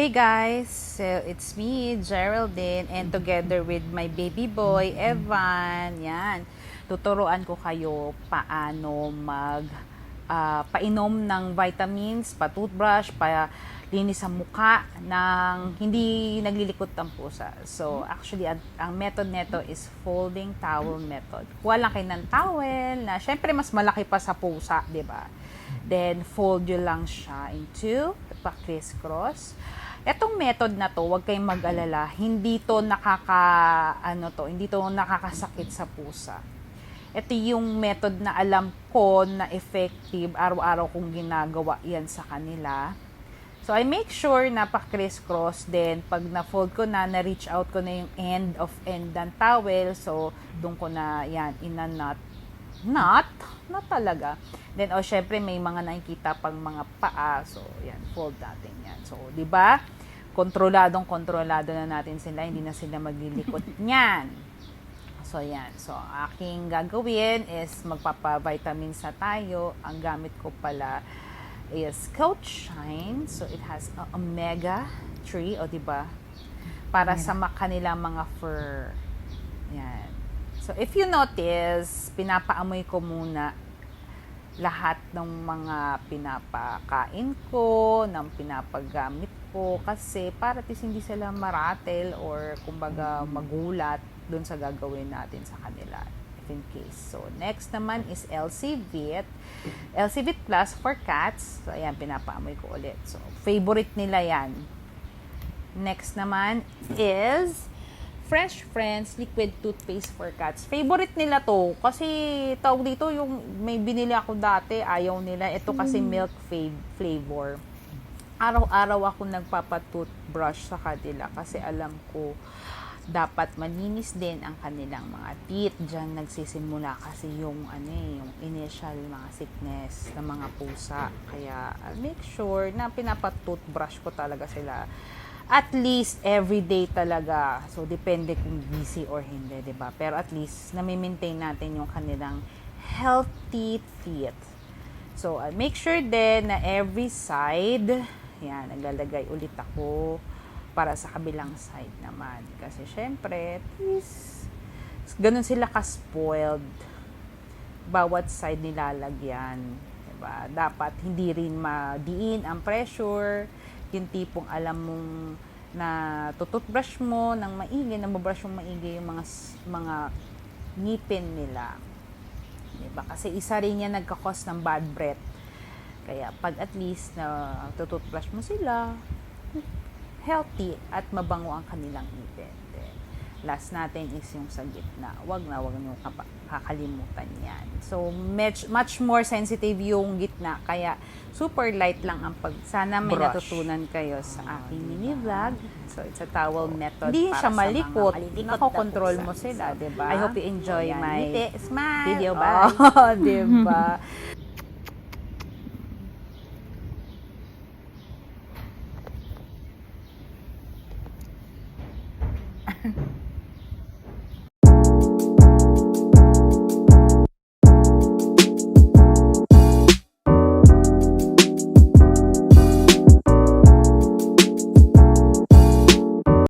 Hey guys, so it's me, Geraldine, and together with my baby boy, Evan, yan, tuturuan ko kayo paano mag ah, painom ng vitamins, pa-toothbrush, pa linis sa muka ng hindi naglilikot ang pusa. So, actually, ang, ang method nito is folding towel method. Kuha lang kayo ng towel na, syempre, mas malaki pa sa pusa, di ba? Then, fold nyo lang siya into pa-crisscross. Etong method na to, huwag kayong mag-alala, hindi to nakaka, ano to, hindi to nakakasakit sa pusa. Ito yung method na alam ko na effective, araw-araw kong ginagawa yan sa kanila. So, I make sure na pa-crisscross din. Pag na-fold ko na, na-reach out ko na yung end of end ng towel. So, doon ko na, yan, ina-knot. Knot? Knot talaga. Then, oh, syempre, may mga nakikita pang mga paa. So, yan, fold natin yan. So, di ba? Kontroladong kontrolado na natin sila. Hindi na sila maglilikot niyan. So, yan. So, aking gagawin is magpapa-vitamins na tayo. Ang gamit ko pala is Coach Shine. So, it has a omega 3, o di ba? Para sa ma- kanilang mga fur. Yan. So, if you notice, pinapaamoy ko muna lahat ng mga pinapakain ko, ng pinapagamit ko kasi para least hindi sila maratel or kumbaga magulat dun sa gagawin natin sa kanila if in case. So, next naman is LC Vit. LC Vit Plus for cats. So, ayan, pinapaamoy ko ulit. So, favorite nila yan. Next naman is Fresh Friends Liquid Toothpaste for Cats. Favorite nila to kasi tawag dito yung may binili ako dati, ayaw nila. Ito kasi milk fav- flavor. Araw-araw ako nagpapa-toothbrush sa kanila kasi alam ko dapat malinis din ang kanilang mga teeth. Diyan nagsisimula kasi yung ano eh, yung initial mga sickness ng mga pusa. Kaya I'll make sure na pinapa-toothbrush ko talaga sila at least every day talaga. So, depende kung busy or hindi, 'di ba? Pero at least, nami-maintain natin yung kanilang healthy teeth. So, uh, make sure din na every side, yan, naglalagay ulit ako para sa kabilang side naman. Kasi, syempre, at least, ganun sila ka-spoiled. Bawat side nilalagyan. Diba? Dapat hindi rin madiin ang pressure yung tipong alam mong na tututbrush mo ng maigi, na mabrush mo maigi yung mga mga ngipin nila. Diba? Kasi isa rin yan nagkakos ng bad breath. Kaya pag at least na tututbrush mo sila, healthy at mabango ang kanilang ngipin. Last natin is yung sa gitna. Wag na, wag nyo kapa- kakalimutan yan. So, much, much more sensitive yung gitna. Kaya, super light lang ang pag... Sana may Brush. natutunan kayo sa aking mini vlog. So, it's a towel method Hindi para siya sa malikot. mga Malilikot na Nako-control pusa. mo sila, di ba? I hope you enjoy Ayan. my Ngiti, smile. video. Oh, di ba?